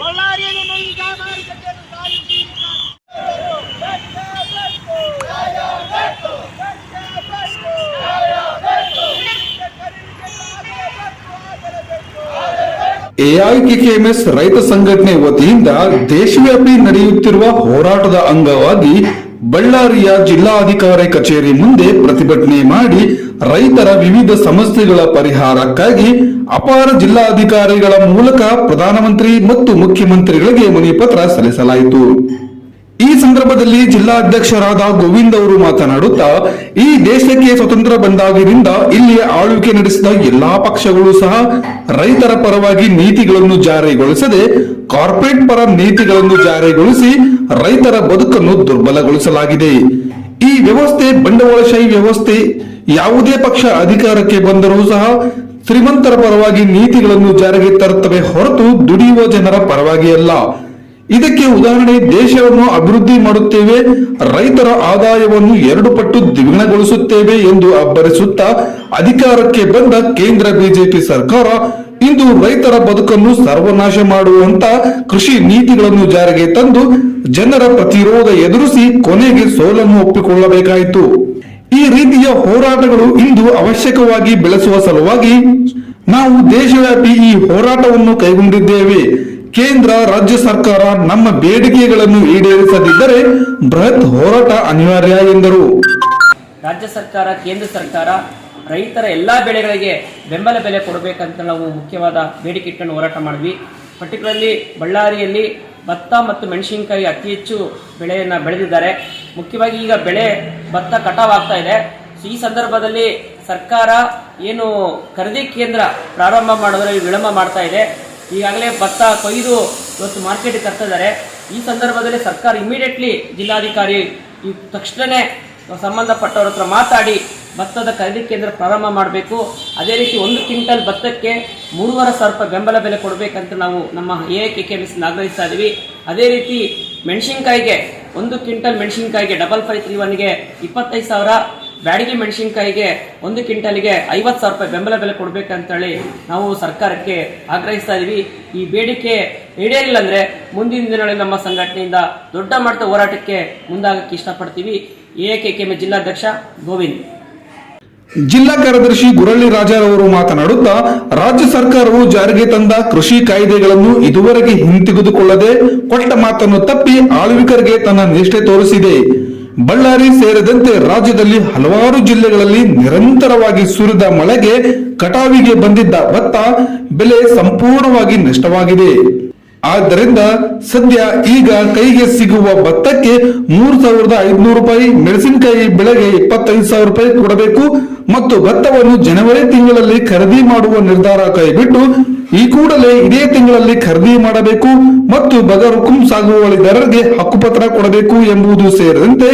ಬಳ್ಳಾರಿಯನ್ನು ಎಐಕೆಕೆಎಂಎಸ್ ರೈತ ಸಂಘಟನೆ ವತಿಯಿಂದ ದೇಶವ್ಯಾಪಿ ನಡೆಯುತ್ತಿರುವ ಹೋರಾಟದ ಅಂಗವಾಗಿ ಬಳ್ಳಾರಿಯ ಜಿಲ್ಲಾಧಿಕಾರಿ ಕಚೇರಿ ಮುಂದೆ ಪ್ರತಿಭಟನೆ ಮಾಡಿ ರೈತರ ವಿವಿಧ ಸಮಸ್ಯೆಗಳ ಪರಿಹಾರಕ್ಕಾಗಿ ಅಪಾರ ಜಿಲ್ಲಾಧಿಕಾರಿಗಳ ಮೂಲಕ ಪ್ರಧಾನಮಂತ್ರಿ ಮತ್ತು ಮುಖ್ಯಮಂತ್ರಿಗಳಿಗೆ ಮನವಿ ಪತ್ರ ಸಲ್ಲಿಸಲಾಯಿತು. ಈ ಸಂದರ್ಭದಲ್ಲಿ ಜಿಲ್ಲಾಧ್ಯಕ್ಷರಾದ ಗೋವಿಂದ್ ಅವರು ಮಾತನಾಡುತ್ತಾ, ಈ ದೇಶಕ್ಕೆ ಸ್ವತಂತ್ರ ಬಂದಾಗಿನಿಂದ ಇಲ್ಲಿ ಆಳ್ವಿಕೆ ನಡೆಸಿದ ಎಲ್ಲಾ ಪಕ್ಷಗಳು ಸಹ ರೈತರ ಪರವಾಗಿ ನೀತಿಗಳನ್ನು ಜಾರಿಗೊಳಿಸದೆ, ಕಾರ್ಪೊರೇಟ್ ಪರ ನೀತಿಗಳನ್ನು ಜಾರಿಗೊಳಿಸಿ ರೈತರ ಬದುಕನ್ನು ದುರ್ಬಲಗೊಳಿಸಲಾಗಿದೆ. ಈ ವ್ಯವಸ್ಥೆ ಬಂಡವಾಳಶಾಹಿ ವ್ಯವಸ್ಥೆ, ಯಾವುದೇ ಪಕ್ಷ ಅಧಿಕಾರಕ್ಕೆ ಬಂದರೂ ಸಹ ಶ್ರೀಮಂತರ ಪರವಾಗಿ ನೀತಿಗಳನ್ನು ಜಾರಿಗೆ ತರುತ್ತವೆ ಹೊರತು ದುಡಿಯುವ ಜನರ ಪರವಾಗಿ ಅಲ್ಲ ಇದಕ್ಕೆ ಉದಾಹರಣೆ, ದೇಶವನ್ನು ಅಭಿವೃದ್ಧಿ ಮಾಡುತ್ತೇವೆ, ರೈತರ ಆದಾಯವನ್ನು ಎರಡು ಪಟ್ಟು ದ್ವಿಗುಣಗೊಳಿಸುತ್ತೇವೆ ಎಂದು ಅಬ್ಬರಿಸುತ್ತಾ ಅಧಿಕಾರಕ್ಕೆ ಬಂದ ಕೇಂದ್ರ ಬಿಜೆಪಿ ಸರ್ಕಾರ ಇಂದು ರೈತರ ಬದುಕನ್ನು ಸರ್ವನಾಶ ಮಾಡುವಂತ ಕೃಷಿ ನೀತಿಗಳನ್ನು ಜಾರಿಗೆ ತಂದು ಜನರ ಪ್ರತಿರೋಧ ಎದುರಿಸಿ ಕೊನೆಗೆ ಸೋಲನ್ನು ಒಪ್ಪಿಕೊಳ್ಳಬೇಕಾಯಿತು. ಈ ರೀತಿಯ ಹೋರಾಟಗಳು ಇಂದು ಅವಶ್ಯಕವಾಗಿ ಬೆಳೆಸುವ ಸಲುವಾಗಿ ನಾವು ದೇಶವ್ಯಾಪಿ ಈ ಹೋರಾಟವನ್ನು ಕೈಗೊಂಡಿದ್ದೇವೆ. ಕೇಂದ್ರ, ರಾಜ್ಯ ಸರ್ಕಾರ ನಮ್ಮ ಬೇಡಿಕೆಗಳನ್ನು ಈಡೇರಿಸದಿದ್ದರೆ ಬೃಹತ್ ಹೋರಾಟ ಅನಿವಾರ್ಯ ಎಂದರು. ರಾಜ್ಯ ಸರ್ಕಾರ, ಕೇಂದ್ರ ಸರ್ಕಾರ ರೈತರ ಎಲ್ಲ ಬೆಳೆಗಳಿಗೆ ಬೆಂಬಲ ಬೆಲೆ ಕೊಡಬೇಕಂತ ನಾವು ಮುಖ್ಯವಾದ ಬೇಡಿಕೆ ಇಟ್ಟನ್ನು ಹೋರಾಟ ಮಾಡಿದ್ವಿ. ಪರ್ಟಿಕ್ಯುಲರ್ಲಿ ಬಳ್ಳಾರಿಯಲ್ಲಿ ಭತ್ತ ಮತ್ತು ಮೆಣಸಿನಕಾಯಿ ಅತಿ ಹೆಚ್ಚು ಬೆಳೆಯನ್ನು ಬೆಳೆದಿದ್ದಾರೆ. ಮುಖ್ಯವಾಗಿ ಈಗ ಬೆಳೆ ಭತ್ತ ಕಟಾವಾಗ್ತಾ ಇದೆ. ಈ ಸಂದರ್ಭದಲ್ಲಿ ಸರ್ಕಾರ ಏನು ಖರೀದಿ ಕೇಂದ್ರ ಪ್ರಾರಂಭ ಮಾಡೋದ್ರಲ್ಲಿ ವಿಳಂಬ ಮಾಡ್ತಾ ಇದೆ. ಈಗಾಗಲೇ ಭತ್ತ ಕೊಯ್ದು ಇವತ್ತು ಮಾರ್ಕೆಟ್ಗೆ ತರ್ತಾ ಇದ್ದಾರೆ. ಈ ಸಂದರ್ಭದಲ್ಲಿ ಸರ್ಕಾರ ಇಮಿಡಿಯೇಟ್ಲಿ ಜಿಲ್ಲಾಧಿಕಾರಿ ಈ ತಕ್ಷಣವೇ ಸಂಬಂಧಪಟ್ಟವ್ರ ಹತ್ರ ಮಾತಾಡಿ ಭತ್ತದ ಖರೀದಿ ಕೇಂದ್ರ ಪ್ರಾರಂಭ ಮಾಡಬೇಕು. ಅದೇ ರೀತಿ ಒಂದು ಕ್ವಿಂಟಲ್ ಭತ್ತಕ್ಕೆ ಮೂರುವರೆ ಸಾವಿರ ರೂಪಾಯಿ ಬೆಂಬಲ ಬೆಲೆ ಕೊಡಬೇಕಂತ ನಾವು ನಮ್ಮ ಎ ಕೆ ಕೆ ಎಸ್ ಆಗ್ರಹಿಸ್ತಾ ಇದ್ದೀವಿ ಅದೇ ರೀತಿ ಮೆಣಸಿನ್ಕಾಯಿಗೆ ಒಂದು ಕ್ವಿಂಟಲ್ ಮೆಣಸಿನ್ಕಾಯಿಗೆ ಡಬಲ್ ಫೈವ್ ತ್ರೀ ಒನ್ಗೆ ಇಪ್ಪತ್ತೈದು ಸಾವಿರ ಬ್ಯಾಡಗಿ ಮೆಣಸಿನಕಾಯಿಗೆ ಒಂದು ಕ್ವಿಂಟಲ್ಗೆ ಐವತ್ತು ಸಾವಿರ ರೂಪಾಯಿ ಬೆಂಬಲ ಬೆಲೆ ಕೊಡಬೇಕಂತೇಳಿ ನಾವು ಸರ್ಕಾರಕ್ಕೆ ಆಗ್ರಹಿಸ್ತಾ ಇದ್ದೀವಿ ಈ ಬೇಡಿಕೆ ಈಡೇರಿಲ್ಲ ಅಂದರೆ ಮುಂದಿನ ದಿನಗಳಲ್ಲಿ ನಮ್ಮ ಸಂಘಟನೆಯಿಂದ ದೊಡ್ಡ ಮಟ್ಟದ ಹೋರಾಟಕ್ಕೆ ಮುಂದಾಗಕ್ಕೆ ಇಷ್ಟಪಡ್ತೀವಿ. ಎ ಕೆ ಕೆ ಜಿಲ್ಲಾಧ್ಯಕ್ಷ ಗೋವಿಂದ್. ಜಿಲ್ಲಾ ಕಾರ್ಯದರ್ಶಿ ಗುರಳ್ಳಿ ರಾಜಾರವರು ಮಾತನಾಡುತ್ತಾ, ರಾಜ್ಯ ಸರ್ಕಾರವು ಜಾರಿಗೆ ತಂದ ಕೃಷಿ ಕಾಯ್ದೆಗಳನ್ನು ಇದುವರೆಗೆ ಹಿಂತೆಗೆದುಕೊಳ್ಳದೆ ಕೊಟ್ಟ ಮಾತನ್ನು ತಪ್ಪಿ ಆಳ್ವಿಕರಿಗೆ ತನ್ನ ನಿಷ್ಠೆ ತೋರಿಸಿದೆ. ಬಳ್ಳಾರಿ ಸೇರಿದಂತೆ ರಾಜ್ಯದಲ್ಲಿ ಹಲವಾರು ಜಿಲ್ಲೆಗಳಲ್ಲಿ ನಿರಂತರವಾಗಿ ಸುರಿದ ಮಳೆಗೆ ಕಟಾವಿಗೆ ಬಂದಿದ್ದ ಭತ್ತ ಬೆಲೆ ಸಂಪೂರ್ಣವಾಗಿ ನಷ್ಟವಾಗಿದೆ. ಆದ್ದರಿಂದ ಸದ್ಯ ಈಗ ಕೈಗೆ ಸಿಗುವ ಭತ್ತಕ್ಕೆ ಮೂರು ಸಾವಿರದ ಐದುನೂರು ರೂಪಾಯಿ, ಮೆಣಸಿನಕಾಯಿ ಬೆಳೆಗೆ ಇಪ್ಪತ್ತೈದು ಸಾವಿರ ರೂಪಾಯಿ ಕೊಡಬೇಕು ಮತ್ತು ಭತ್ತವನ್ನು ಜನವರಿ ತಿಂಗಳಲ್ಲಿ ಖರೀದಿ ಮಾಡುವ ನಿರ್ಧಾರ ಕೈಬಿಟ್ಟು ಈ ಕೂಡಲೇ ಇದೇ ತಿಂಗಳಲ್ಲಿ ಖರೀದಿ ಮಾಡಬೇಕು ಮತ್ತು ಬಗರುಕುಂ ಸಾಗುವಳಿದಾರರಿಗೆ ಹಕ್ಕುಪತ್ರ ಕೊಡಬೇಕು ಎಂಬುದು ಸೇರಿದಂತೆ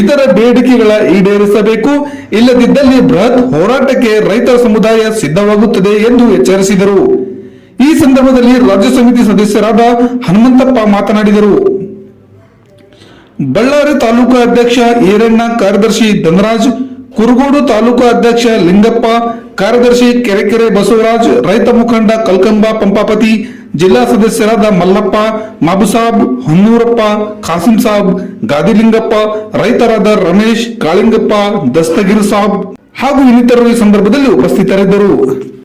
ಇತರ ಬೇಡಿಕೆಗಳ ಈಡೇರಿಸಬೇಕು. ಇಲ್ಲದಿದ್ದಲ್ಲಿ ಬೃಹತ್ ಹೋರಾಟಕ್ಕೆ ರೈತ ಸಮುದಾಯ ಸಿದ್ಧವಾಗುತ್ತದೆ ಎಂದು ಎಚ್ಚರಿಸಿದರು. ಈ ಸಂದರ್ಭದಲ್ಲಿ ರಾಜ್ಯ ಸಮಿತಿ ಸದಸ್ಯರಾದ ಹನುಮಂತಪ್ಪ ಮಾತನಾಡಿದರು. ಬಳ್ಳಾರಿ ತಾಲೂಕು ಅಧ್ಯಕ್ಷ ಈರಣ್ಣ, ಕಾರ್ಯದರ್ಶಿ ಧನರಾಜ್, ಕುರುಗೋಡು ತಾಲೂಕು ಅಧ್ಯಕ್ಷ ಲಿಂಗಪ್ಪ ಕಾರ್ಯದರ್ಶಿ ಕೆರೆಕೆರೆ ಬಸವರಾಜ್, ರೈತ ಮುಖಂಡ ಕಲ್ಕಂಬ ಪಂಪಾಪತಿ, ಜಿಲ್ಲಾ ಸದಸ್ಯರಾದ ಮಲ್ಲಪ್ಪ, ಮಾಬುಸಾಬ್, ಹೊನ್ನೂರಪ್ಪ, ಖಾಸಿಂ ಸಾಬ್, ಗಾದಿಲಿಂಗಪ್ಪ, ರೈತರಾದ ರಮೇಶ್, ಕಾಳಿಂಗಪ್ಪ, ದಸ್ತಗಿರ್ ಸಾಬ್ ಹಾಗೂ ಇನ್ನಿತರರು ಈ ಸಂದರ್ಭದಲ್ಲಿ ಉಪಸ್ಥಿತರಿದ್ದರು.